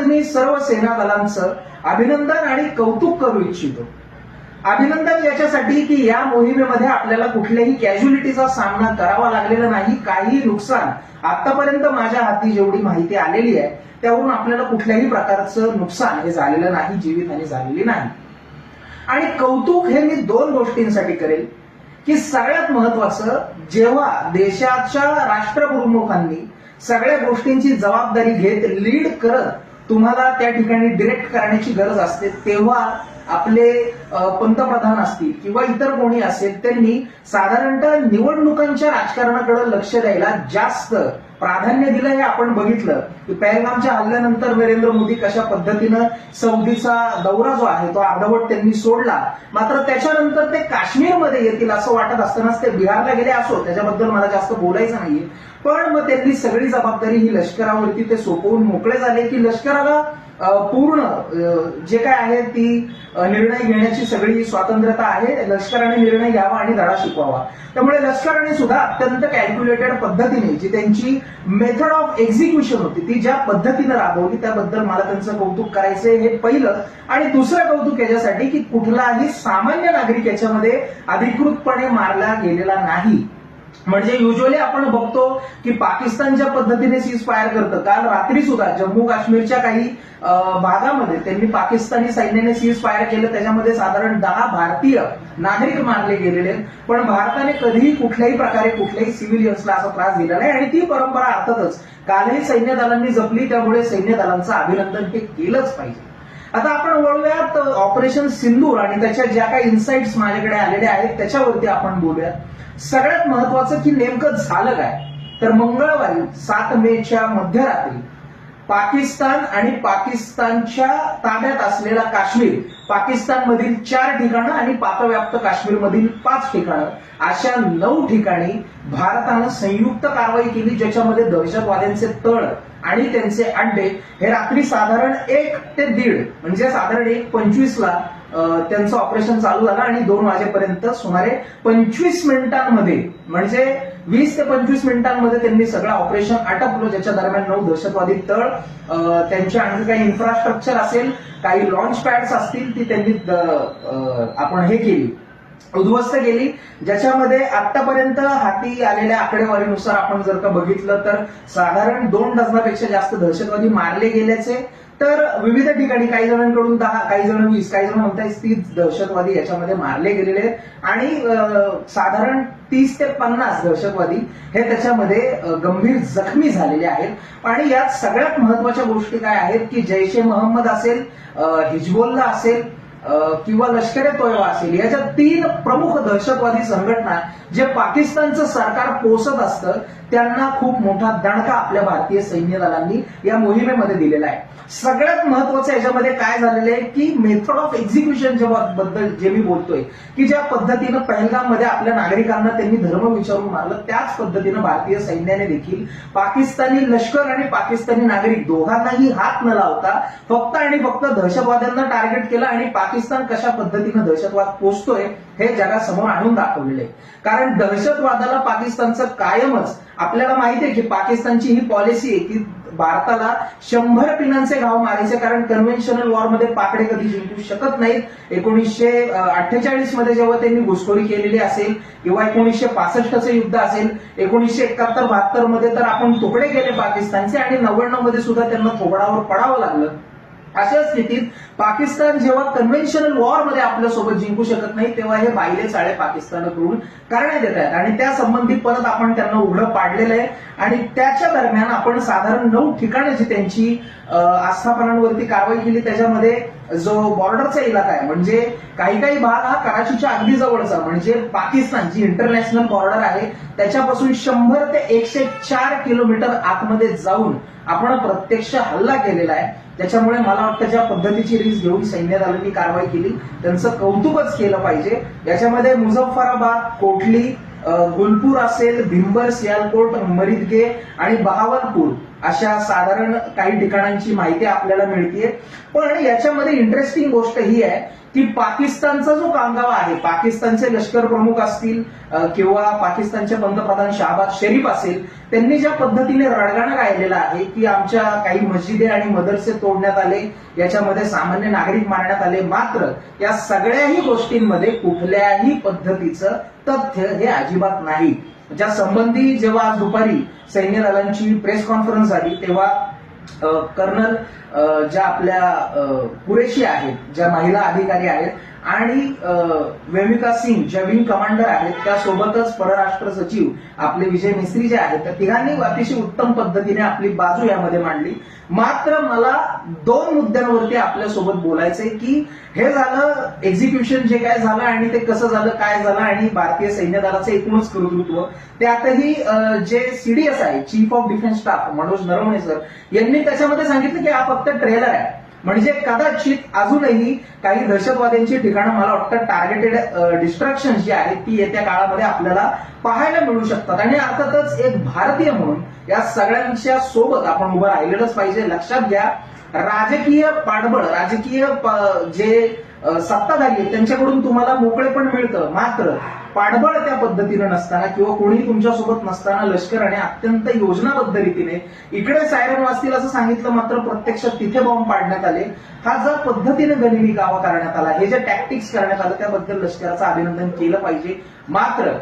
आधी मी सर्व सेना दलांचं अभिनंदन आणि कौतुक करू इच्छितो. अभिनंदन याच्यासाठी की या मोहिमेमध्ये आपल्याला कुठल्याही कॅज्युलिटीचा सामना करावा लागलेला नाही काही नुकसान आतापर्यंत माझ्या हाती जेवढी माहिती आलेली आहे त्यावरून आपल्याला कुठल्याही प्रकारचं नुकसान हे झालेलं नाही जीवितहानी झालेली नाही. आणि कौतुक हे मी दोन गोष्टींसाठी करेल की सगळ्यात महत्वाचं जेव्हा देशाच्या राष्ट्रप्रमुखांनी सगळ्या गोष्टींची जबाबदारी घेत लीड करत तुम्हाला त्या ठिकाणी डिरेक्ट करण्याची गरज असते तेव्हा आपले पंतप्रधान असतील किंवा इतर कोणी असेल त्यांनी साधारणतः निवडणुकांच्या राजकारणाकडे लक्ष द्यायला जास्त प्राधान्य दिलं हे आपण बघितलं. की पहलगामच्या हल्ल्यानंतर नरेंद्र मोदी कशा पद्धतीनं सौदीचा दौरा जो आहे तो अर्धवट त्यांनी सोडला. मात्र त्याच्यानंतर ते काश्मीरमध्ये येतील असं वाटत असतानाच ते बिहारला गेले असो त्याच्याबद्दल मला जास्त बोलायचं नाहीये. पण मग त्यांनी सगळी जबाबदारी ही लष्करावरती ते सोपवून मोकळे झाले की लष्कराला पूर्ण जे काय आहे ती निर्णय घेण्याची सगळी स्वातंत्र्यता आहे लष्कराने निर्णय घ्यावा आणि धडा शिकवावा. त्यामुळे लष्कराने सुद्धा अत्यंत कॅल्क्युलेटेड पद्धतीने जी त्यांची मेथड ऑफ एक्झिक्युशन होती ती ज्या पद्धतीनं राबवली त्याबद्दल मला त्यांचं कौतुक करायचंय हे पहिलं. आणि दुसरं कौतुक याच्यासाठी की कुठलाही सामान्य नागरिक याच्यामध्ये अधिकृतपणे मारला गेलेला नाही. म्हणजे युजली आपण बघतो की पाकिस्तान ज्या पद्धतीने सीज फायर करतं. काल रात्री सुद्धा जम्मू काश्मीरच्या काही भागामध्ये त्यांनी पाकिस्तानी सैन्याने सीज फायर केलं. त्याच्यामध्ये साधारण दहा भारतीय नागरिक मारले गेलेले आहेत. पण भारताने कधीही कुठल्याही प्रकारे कुठल्याही सिव्हिलियन्सला असा त्रास दिला नाही. आणि ती परंपरा अर्थातच कालही सैन्य दलांनी जपली त्यामुळे सैन्य दलांचं अभिनंदन हे केलंच पाहिजे. आता आपण वळूयात ऑपरेशन सिंदूर आणि त्याच्या ज्या काही इन्साइट्स माझ्याकडे आलेल्या आहेत त्याच्यावरती आपण बोलूयात. सगळ्यात महत्वाचं की नेमकं झालं काय? तर मंगळवारी सात मेच्या मध्यरात्री पाकिस्तान आणि पाकिस्तानच्या ताब्यात असलेला काश्मीर पाकिस्तानमधील चार ठिकाणं आणि पाकव्याप्त काश्मीरमधील पाच ठिकाणं अशा नऊ ठिकाणी भारतानं संयुक्त कारवाई केली ज्याच्यामध्ये दहशतवाद्यांचे तळ आणि त्यांचे अंडे हे रात्री साधारण एक ते दीड म्हणजे साधारण एक पंचवीसला त्यांचं ऑपरेशन चालू झालं आणि दोन वाजेपर्यंत सुमारे पंचवीस मिनिटांमध्ये म्हणजे वीस ते पंचवीस मिनिटांमध्ये त्यांनी सगळं ऑपरेशन आटपलं ज्याच्या दरम्यान नऊ दहशतवादी तळ त्यांचे आणखी काही इन्फ्रास्ट्रक्चर असेल काही लॉन्च पॅड्स असतील ती त्यांनी आपण हे केली. उद्ध्वस्त केली. ज्याच्यामध्ये आतापर्यंत हाती आलेल्या आकडेवारीनुसार आपण जर का बघितलं तर साधारण दोन डझनापेक्षा जास्त दहशतवादी मारले गेल्याचे. तर विविध ठिकाणी काही जणांकडून दहा काही जण वीस काही जण म्हणतायत तीस दहशतवादी याच्यामध्ये मारले गेलेले आहेत. आणि साधारण तीस ते पन्नास दहशतवादी हे त्याच्यामध्ये गंभीर जखमी झालेले आहेत. आणि यात सगळ्यात महत्त्वाच्या गोष्टी काय आहेत की जैश ए मोहम्मद असेल हिजबोल्ला असेल किंवा लष्कर ए तोयबा असेल याच्या तीन प्रमुख दहशतवादी संघटना जे पाकिस्तानचं सरकार पोसत असतं त्यांना खूप मोठा दणका आपल्या भारतीय सैन्य दलांनी या मोहिमेमध्ये दिलेला आहे. सगळ्यात महत्वाचं याच्यामध्ये काय झालेलं आहे की मेथड ऑफ एक्झिक्युशन जेव्हा बद्दल जे मी बोलतोय की ज्या पद्धतीनं पहलगाममध्ये आपल्या नागरिकांना त्यांनी धर्म विचारून मारलं त्याच पद्धतीनं भारतीय सैन्याने देखील पाकिस्तानी लष्कर आणि पाकिस्तानी नागरिक दोघांनाही हात न लावता फक्त आणि फक्त दहशतवाद्यांना टार्गेट केलं आणि पाकिस्तान कशा पद्धतीनं दहशतवाद पोचतोय हे जगासमोर आणून दाखवलेले कारण दहशतवादाला पाकिस्तानचं कायमच आपल्याला माहिती आहे की पाकिस्तानची ही पॉलिसी आहे की भारताला शंभर पिनांचे घाव मारायचे कारण कन्व्हेन्शनल वॉरमध्ये पाकडे कधी जिंकू शकत नाहीत. एकोणीसशे अठ्ठेचाळीसमध्ये जेव्हा त्यांनी घुसखोरी केलेली असेल किंवा एकोणीसशे पासष्टचं युद्ध असेल एकोणीसशे एकाहत्तर बहात्तरमध्ये तर आपण तुकडे केले पाकिस्तानचे आणि नव्याण्णवमध्ये सुद्धा त्यांना थोबडावर पडावं लागलं. अशा स्थितीत पाकिस्तान जेव्हा कन्व्हेन्शनल वॉरमध्ये आपल्यासोबत जिंकू शकत नाही तेव्हा हे बाहिले चाळे पाकिस्तानकडून करण्यात येत आहेत. आणि त्या संबंधी परत आपण त्यांना उघडं पाडलेलं आहे. आणि त्याच्या दरम्यान आपण साधारण नऊ ठिकाणी जी त्यांची आस्थापनांवरती कारवाई केली. त्याच्यामध्ये जो बॉर्डरचा इलाका आहे म्हणजे काही काही भाग हा कराचीच्या अगदी जवळचा म्हणजे पाकिस्तान जी इंटरनॅशनल बॉर्डर आहे त्याच्यापासून शंभर ते एकशे चार किलोमीटर आतमध्ये जाऊन आपण प्रत्यक्ष हल्ला केलेला आहे. त्याच्यामुळे मला वाटतं ज्या पद्धतीची रिस्क घेऊन सैन्य दलांनी कारवाई केली त्यांचं कौतुकच केलं पाहिजे. याच्यामध्ये मुझफ्फराबाद कोटली गुलपूर असेल भिंबर सियालकोट मरिदगे आणि बहावलपूर अशा साधारण काही ठिकाणांची माहिती आपल्याला मिळते पण याच्यामध्ये इंटरेस्टिंग गोष्ट ही आहे की पाकिस्तानचा जो कांगावा आहे पाकिस्तानचे लष्कर प्रमुख असतील किंवा पाकिस्तानचे पंतप्रधान शहबाज शरीफ असेल त्यांनी ज्या पद्धतीने रडगाणं गायलेलं आहे की आमच्या काही मस्जिदे आणि मदरसे तोडण्यात आले याच्यामध्ये सामान्य नागरिक मारण्यात आले मात्र या सगळ्याही गोष्टींमध्ये कुठल्याही पद्धतीचं तथ्य हे अजिबात नाही. ज्या संबंधी जेव्हा आज दुपारी सैन्य दलांची प्रेस कॉन्फरन्स झाली तेव्हा कर्नल ज्या आपल्या अ, आहेत ज्या महिला अधिकारी आहेत आणि वेमिका सिंग ज्या विंग कमांडर आहेत त्यासोबतच परराष्ट्र सचिव आपले विजय मिस्त्री जे आहेत त्या तिघांनी अतिशय उत्तम पद्धतीने आपली बाजू यामध्ये मांडली. मात्र मला दोन मुद्द्यांवरती आपल्यासोबत बोलायचंय की हे झालं एक्झिक्युशन जे काय झालं आणि ते कसं झालं काय झालं आणि भारतीय सैन्य दलाचं एकूणच कर्तृत्व. त्यातही जे सीडीएस आहे chief of defence staff Manoj Naravane sir यांनी त्याच्यामध्ये सांगितलं की हा फक्त ट्रेलर आहे. म्हणजे कदाचित अजूनही काही दहशतवाद्यांची ठिकाणं मला वाटतं टार्गेटेड डिस्ट्रक्शन जी आहेत ती येत्या काळामध्ये आपल्याला पाहायला मिळू शकतात. आणि अर्थातच एक भारतीय म्हणून या सगळ्यांच्या सोबत आपण उभं राहिलेलंच पाहिजे. लक्षात घ्या राजकीय पाठबळ राजकीय जे सत्ताधारी आहेत त्यांच्याकडून तुम्हाला मोकळे पण मिळतं. मात्र पाठबळ त्या पद्धतीनं नसताना किंवा कोणी तुमच्यासोबत नसताना लष्कर आणि अत्यंत योजनाबद्ध रीतीने इकडे सायरन वाजतील असं सांगितलं मात्र प्रत्यक्षात तिथे बॉम्ब पाडण्यात आले. हा ज्या पद्धतीने गनिमी गावा करण्यात आला हे जे टॅक्टिक्स करण्यात आलं त्याबद्दल लष्कराचं अभिनंदन केलं पाहिजे. मात्र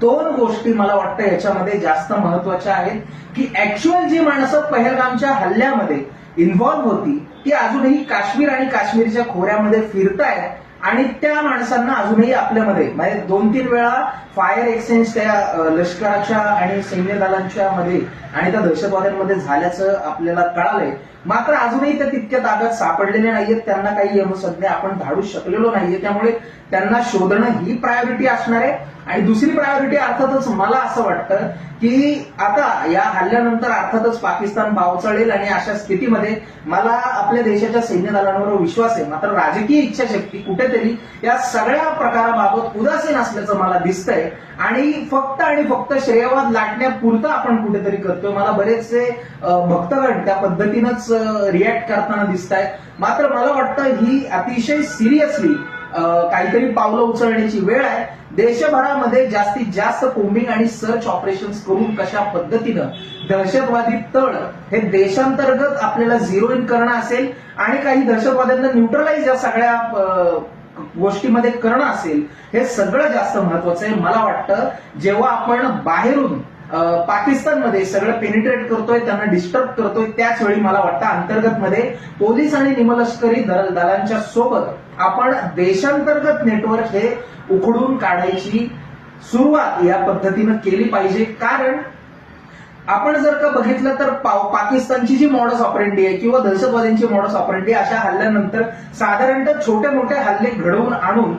दोन गोष्टी मला वाटतं याच्यामध्ये जास्त महत्त्वाच्या आहेत की ऍक्च्युअल जी माणसं पहलगामच्या हल्ल्यामध्ये इन्व्हॉल्व्ह होती ती अजूनही काश्मीर आणि काश्मीरच्या खोऱ्यामध्ये फिरतायत. आणि त्या माणसांना अजूनही आपल्यामध्ये म्हणजे दोन तीन वेळा फायर एक्सचेंज त्या लष्कराच्या आणि सैन्य दलांच्या मध्ये आणि त्या दहशतवाद्यांमध्ये झाल्याचं आपल्याला कळालंय. मात्र अजूनही त्या तितक्या ताब्यात सापडलेले नाहीयेत. त्यांना काही यमसज्ञा आपण धाडू शकलेलो नाहीये. त्यामुळे त्यांना शोधणं ही प्रायोरिटी असणार आहे. आणि दुसरी प्रायोरिटी अर्थातच मला असं वाटतं की आता या हल्ल्यानंतर अर्थातच पाकिस्तान पावसाळेल आणि अशा स्थितीमध्ये मला आपल्या देशाच्या सैन्य दलांवर विश्वास आहे. मात्र राजकीय इच्छाशक्ती कुठेतरी या सगळ्या प्रकाराबाबत उदासीन असल्याचं मला दिसतंय. आणि फक्त आणि फक्त श्रेयवाद लाटण्यापुरतं आपण कुठेतरी करतोय. मला बरेचसे भक्तगण त्या पद्धतीनंच रिॲक्ट करताना दिसत आहेत मात्र मला वाटतं ही अतिशय सिरियसली काहीतरी पावलं उचलण्याची वेळ आहे. देशभरामध्ये जास्तीत जास्त कोम्बिंग आणि सर्च ऑपरेशन करून कशा पद्धतीनं दहशतवादी तळ हे देशांतर्गत आपल्याला झिरो इन करणं असेल आणि काही दहशतवाद्यांना न्यूट्रलाइज या सगळ्या गोष्टीमध्ये करणं असेल हे सगळं जास्त महत्वाचं आहे. मला वाटतं जेव्हा आपण बाहेरून पाकिस्तानमध्ये सगळं पेनिट्रेट करतोय त्यांना डिस्टर्ब करतोय त्याच वेळी मला वाटतं अंतर्गत मध्ये पोलीस आणि निमलष्करी दल दलांच्या सोबत आपण देशांतर्गत नेटवर्क हे उखडून काढायची सुरुवात या पद्धतीनं केली पाहिजे. कारण आपण जर का बघितलं तर पा- पाकिस्तानची जी मॉडस ऑपरेंडी आहे किंवा दहशतवाद्यांची मॉडस ऑपरेंडी अशा हल्ल्यानंतर साधारणतः छोटे मोठे हल्ले घडवून आणून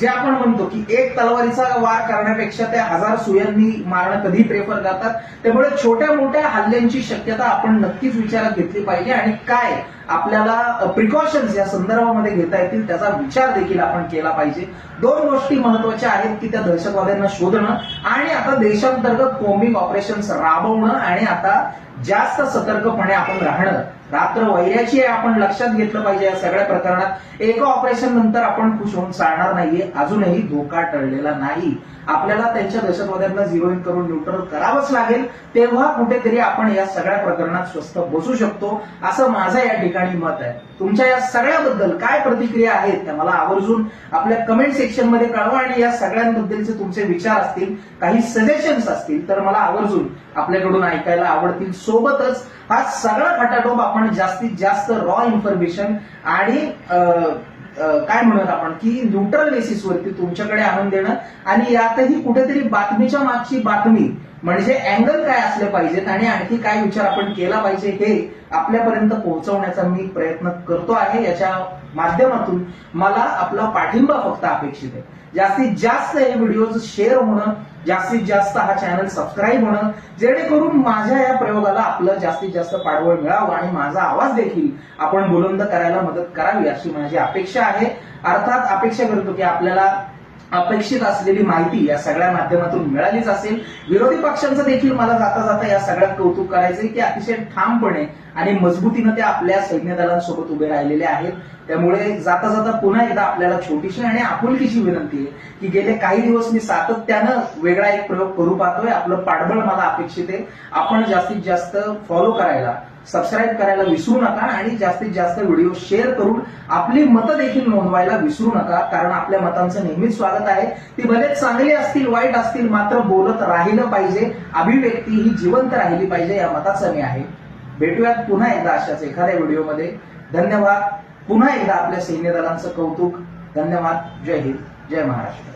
जे आपण म्हणतो की एक तलवारीचा वार करण्यापेक्षा त्या हजार सुयांनी मारणं कधी प्रेफर करतात त्यामुळे छोट्या मोठ्या हल्ल्यांची शक्यता आपण नक्कीच विचारात घेतली पाहिजे. आणि काय आपल्याला प्रिकॉशन्स या संदर्भामध्ये घेता येतील त्याचा विचार देखील आपण केला पाहिजे. दोन गोष्टी महत्त्वाच्या आहेत की त्या दहशतवाद्यांना शोधणं आणि आता देशांतर्गत कोमिंग ऑपरेशन्स राबवणं आणि आता जास्त सतर्कपणे आपण राहणं. रात्र वैऱ्याची आहे आपण लक्षात घेतलं पाहिजे या सगळ्या प्रकरणात. एका ऑपरेशन नंतर आपण खुश होऊन चालणार नाहीये. अजूनही धोका टळलेला नाही. आपल्याला त्यांच्या दहशतवाद्यांना झिरो इन करून न्यूट्रल करावंच लागेल. तेव्हा कुठेतरी आपण या सगळ्या प्रकरणात स्वस्थ बसू शकतो. असं माझं या ठिकाणी मत आहे. तुमच्या या सगळ्याबद्दल काय प्रतिक्रिया आहेत त्या मला आवर्जून आपल्या कमेंट सेक्शनमध्ये कळवा आणि या सगळ्यांबद्दलचे तुमचे विचार असतील काही सजेशन्स असतील तर मला आवर्जून आपल्याकडून ऐकायला आवडतील. सोबतच हा सगळा खटाटोप आपण जास्तीत जास्त रॉ इन्फॉर्मेशन आणि काय म्हणत आपण की न्यूट्रल बेसिसवरती तुमच्याकडे आणून देणं आणि यातही कुठेतरी बातमीच्या मागची बातमी म्हणजे अँगल काय असले पाहिजेत आणि आणखी काय विचार आपण केला पाहिजे हे आपल्यापर्यंत पोहोचवण्याचा मी प्रयत्न करतो आहे. याच्या माध्यमातून मला आपला पाठिंबा फक्त अपेक्षित आहे. जास्तीत जास्त हे व्हिडिओज शेअर होणं जास्तीत जास्त हा चॅनल सबस्क्राईब होणं जेणेकरून माझ्या या प्रयोगाला आपलं जास्तीत जास्त पाठबळ मिळावं आणि माझा आवाज देखील आपण बुलंद करायला मदत करावी अशी माझी अपेक्षा आहे. अर्थात अपेक्षा करतो की आपल्याला अपेक्षित असलेली माहिती या सगळ्या माध्यमातून मिळालीच असेल. विरोधी पक्षांचं देखील मला जाता जाता या सगळ्यात कौतुक करायचंय की अतिशय ठामपणे आणि मजबूतीनं ते आपल्या सैन्य दलांसोबत उभे राहिलेले आहेत. त्यामुळे जाता जाता पुन्हा एकदा आपल्याला छोटीशी आणि आपुलकीची विनंती आहे की गेले काही दिवस मी सातत्यानं वेगळा एक प्रयोग करू पाहतोय. आपलं पाठबळ मला अपेक्षित आहे. आपण जास्तीत जास्त फॉलो करायला सबस्क्राईब करायला विसरू नका आणि जास्तीत जास्त व्हिडिओ शेअर करून आपली मतं देखील नोंदवायला विसरू नका कारण आपल्या मतांचं नेहमीच स्वागत आहे. ती भले चांगली असतील वाईट असतील मात्र बोलत राहिलं पाहिजे. अभिव्यक्ती ही जिवंत राहिली पाहिजे या मताचं मी आहे. भेटूयात पुन्हा एकदा अशाच एखाद्या व्हिडिओमध्ये. धन्यवाद. पुन्हा एकदा आपल्या सैन्य दलांचं कौतुक. धन्यवाद. जय हिंद. जय महाराष्ट्र.